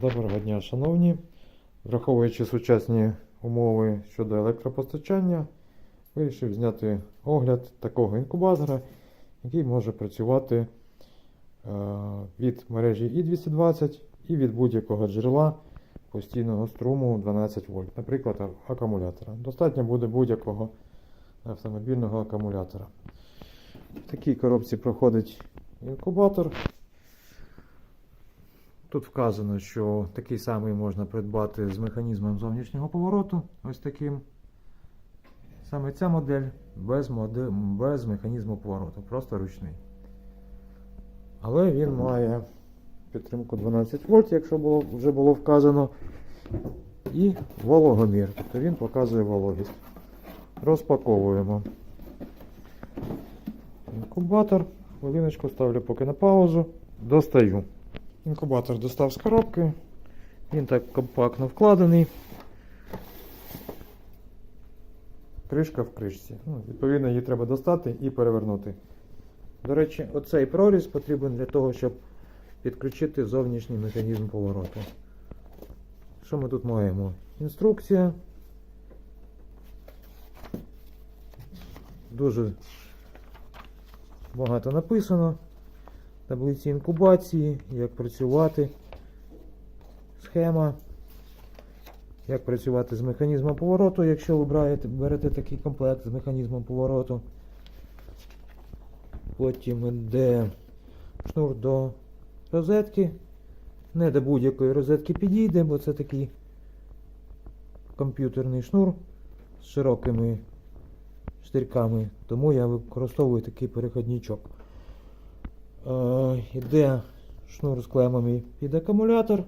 Доброго дня, шановні. Враховуючи сучасні умови щодо електропостачання, вирішив зняти огляд такого інкубатора, який може працювати е, від мережі І220 і від будь-якого джерела постійного струму 12 вольт, наприклад, акумулятора. Достатньо буде будь-якого автомобільного акумулятора. В такій коробці проходить інкубатор. Тут вказано, що такий самий можна придбати з механізмом зовнішнього повороту. Ось таким. Саме ця модель без, модель, без механізму повороту, просто ручний. Але він має підтримку 12 вольт, якщо було, вже було вказано. І вологомір. Тобто він показує вологість. Розпаковуємо. Інкубатор. Хвилиночку ставлю поки на паузу. Достаю. Інкубатор достав з коробки. Він так компактно вкладений. Кришка в кришці. Ну, відповідно, її треба достати і перевернути. До речі, оцей проріз потрібен для того, щоб підключити зовнішній механізм повороту. Що ми тут маємо? Інструкція. Дуже багато написано таблиці інкубації, як працювати, схема, як працювати з механізмом повороту, якщо ви берете, такий комплект з механізмом повороту. Потім йде шнур до розетки. Не до будь-якої розетки підійде, бо це такий комп'ютерний шнур з широкими штирками, тому я використовую такий переходничок. Е, Йде шнур з клемами під акумулятор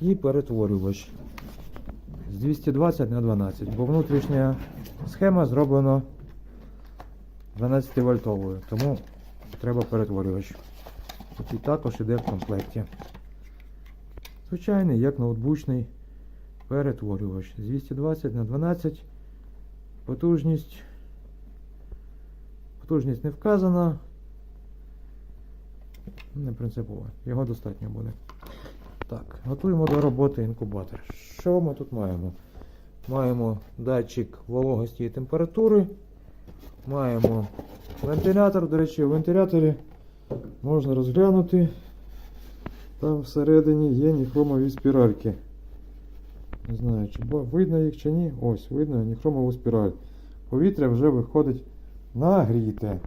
і перетворювач з 220 на 12, бо внутрішня схема зроблена 12 вольтовою, тому треба перетворювач. І також йде в комплекті. Звичайний, як ноутбучний перетворювач з 220 на 12. Потужність. Потужність не вказана. Не принципово. Його достатньо буде. Так, готуємо до роботи інкубатор. Що ми тут маємо? Маємо датчик вологості і температури. Маємо вентилятор. До речі, в вентиляторі можна розглянути. Там всередині є ніхромові спіральки. Не знаю, чи видно їх чи ні. Ось, видно ніхромову спіраль. Повітря вже виходить нагріте.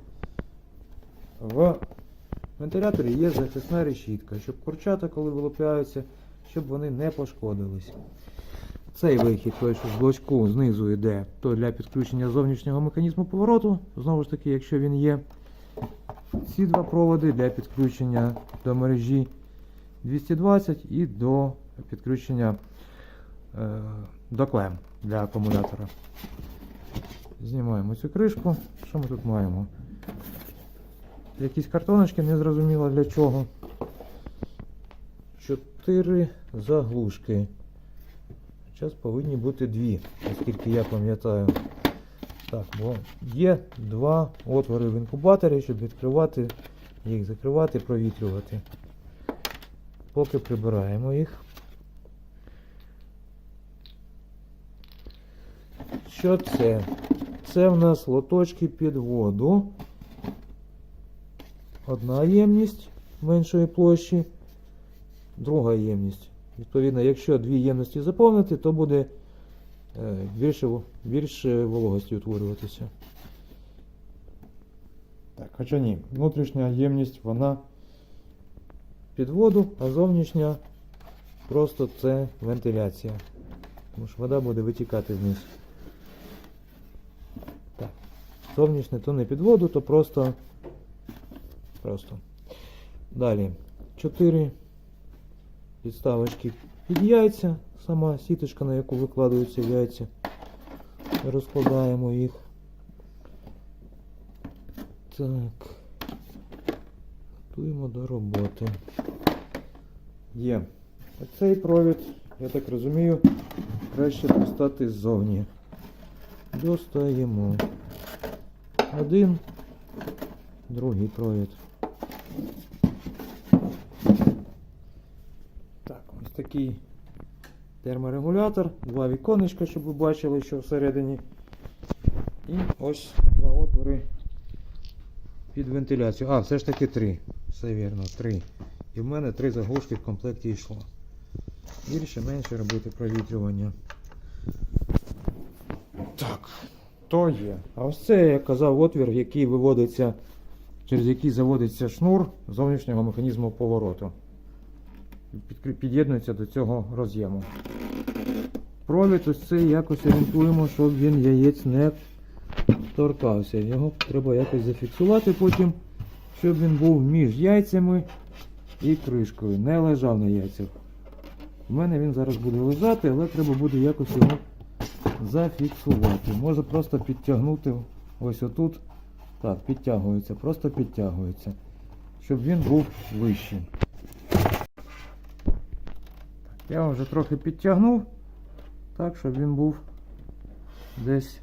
В вентиляторі є захисна решітка, щоб курчата, коли вилупляються, щоб вони не пошкодились. Цей вихід, той, що з блочку знизу йде, то для підключення зовнішнього механізму повороту. Знову ж таки, якщо він є. Ці два проводи для підключення до мережі 220 і до підключення е, до клем для акумулятора. Знімаємо цю кришку. Що ми тут маємо? Якісь картоночки, не зрозуміло для чого. Чотири заглушки. Зараз повинні бути дві, оскільки я пам'ятаю. Так, бо є два отвори в інкубаторі, щоб відкривати їх, закривати, провітрювати. Поки прибираємо їх. Що це? Це в нас лоточки під воду. Одна ємність меншої площі, друга ємність. Відповідно, якщо дві ємності заповнити, то буде е, більше, більше вологості утворюватися. Так, хоча ні, внутрішня ємність вона під воду, а зовнішня просто це вентиляція. Тому що вода буде витікати вниз. Так. Зовнішнє то не під воду, то просто. Просто. Далі. Чотири підставочки під яйця. Сама сіточка, на яку викладаються яйця. Розкладаємо їх. Так. Готуємо до роботи. Є. Цей провід, я так розумію, краще достати ззовні. Достаємо. Один, другий провід. Так. Такий терморегулятор, два віконечка, щоб ви бачили, що всередині. І ось два отвори під вентиляцію. А, все ж таки три. Все вірно, три. І в мене три заглушки в комплекті йшло. Більше, менше робити провітрювання. Так, то є. А ось це, як казав, отвір, який виводиться, через який заводиться шнур зовнішнього механізму повороту. Під'єднується до цього роз'єму. Провід ось цей якось орієнтуємо, щоб він яєць не торкався. Його треба якось зафіксувати потім, щоб він був між яйцями і кришкою. Не лежав на яйцях. У мене він зараз буде лежати, але треба буде якось його зафіксувати. Може просто підтягнути ось отут. Так, підтягується, просто підтягується. Щоб він був вищий. Я вже трохи підтягнув, так, щоб він був десь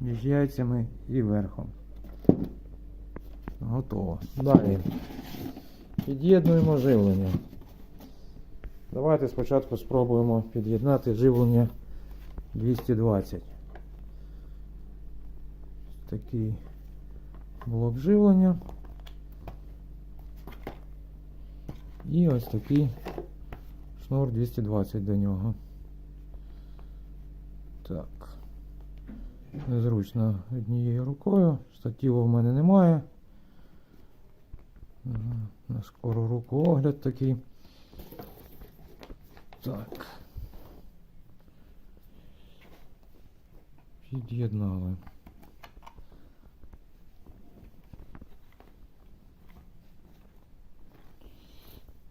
між яйцями і верхом. Готово. Далі. Під'єднуємо живлення. Давайте спочатку спробуємо під'єднати живлення 220. Такий блок живлення. І ось такий шнур 220 до нього. Так. Незручно однією рукою. Штативу в мене немає. На скору руку огляд такий. Так. Під'єднали.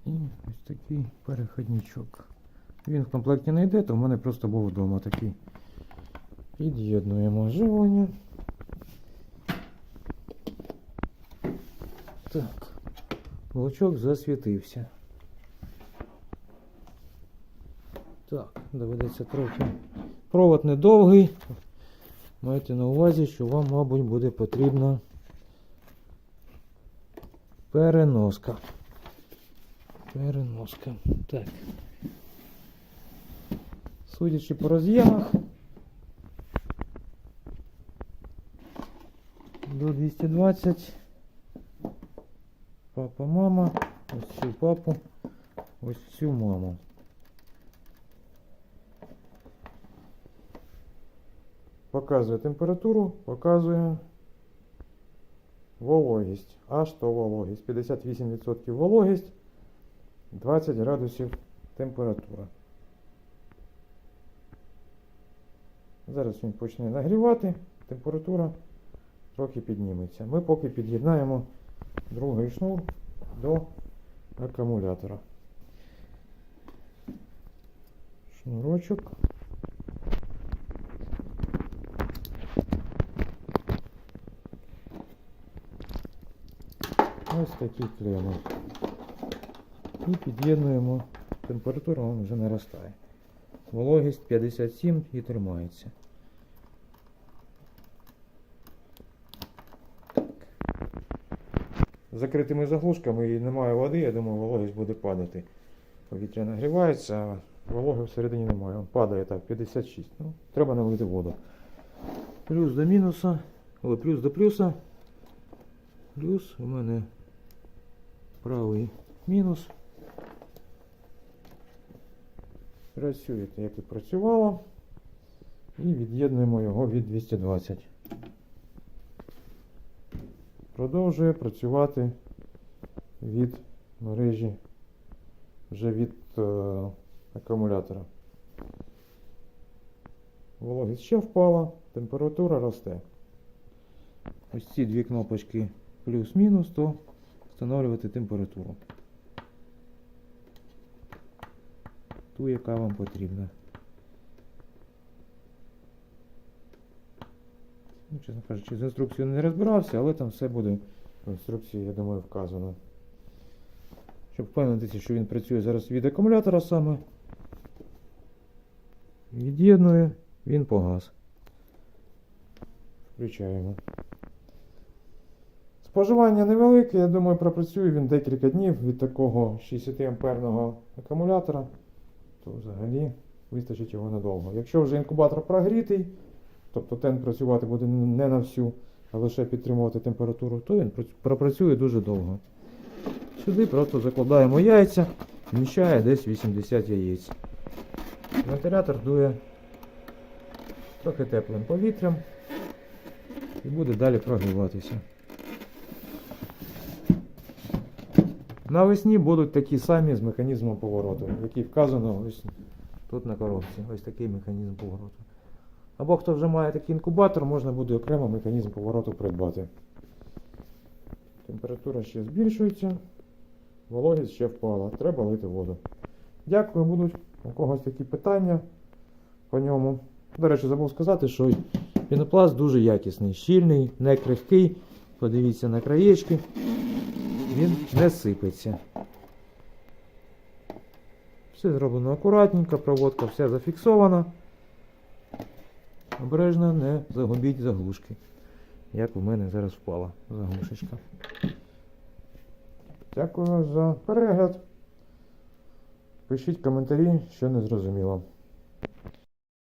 І ось такий переходничок. Він в комплекті не йде, то в мене просто був вдома такий. Під'єднуємо живлення. Так. Блочок засвітився. Так, доведеться трохи. Провод недовгий. Майте на увазі, що вам, мабуть, буде потрібна переноска. Переноска. Так. Судячи по роз'ємах, до 220. Папа, мама. Ось цю папу. Ось цю маму. Показує температуру, показує вологість. Аж то вологість. 58% вологість, 20 градусів температура. Зараз він почне нагрівати, температура трохи підніметься. Ми поки під'єднаємо другий шнур до акумулятора. Шнурочок. Ось такі клеми. І під'єднуємо. Температура вон вже наростає. Вологість 57 і тримається. Закритими заглушками і немає води, я думаю, вологість буде падати. Повітря нагрівається, а вологи всередині немає. Он падає так, 56. Ну, треба налити воду. Плюс до мінуса, але плюс до плюса. Плюс у мене правий мінус. Працює, так, як і працювало. І від'єднуємо його від 220. Продовжує працювати від мережі вже від е, акумулятора. Вологість ще впала, температура росте. Ось ці дві кнопочки плюс-мінус, то встановлювати температуру. Ту, яка вам потрібна. Ну, чесно кажучи, з інструкцією не розбирався, але там все буде в інструкції, я думаю, вказано. Щоб впевнитися, що він працює зараз від акумулятора саме. Від'єднує, він погас. Включаємо. Споживання невелике, я думаю, пропрацює він декілька днів від такого 60 амперного акумулятора, то взагалі вистачить його надовго. Якщо вже інкубатор прогрітий, тобто тен працювати буде не на всю, а лише підтримувати температуру, то він пропрацює дуже довго. Сюди просто закладаємо яйця, вміщає десь 80 яєць. Вентилятор дує трохи теплим повітрям і буде далі прогріватися. Навесні будуть такі самі з механізмом повороту, який вказано ось тут на коробці. Ось такий механізм повороту. Або хто вже має такий інкубатор, можна буде окремо механізм повороту придбати. Температура ще збільшується, вологість ще впала. Треба лити воду. Дякую, будуть у когось такі питання по ньому. До речі, забув сказати, що пінопласт дуже якісний, щільний, не крихкий. Подивіться на краєчки. Він не сипеться. Все зроблено акуратненько, проводка вся зафіксована. Обережно не загубіть заглушки. Як у мене зараз впала заглушечка. Дякую за перегляд. Пишіть коментарі, що не зрозуміло.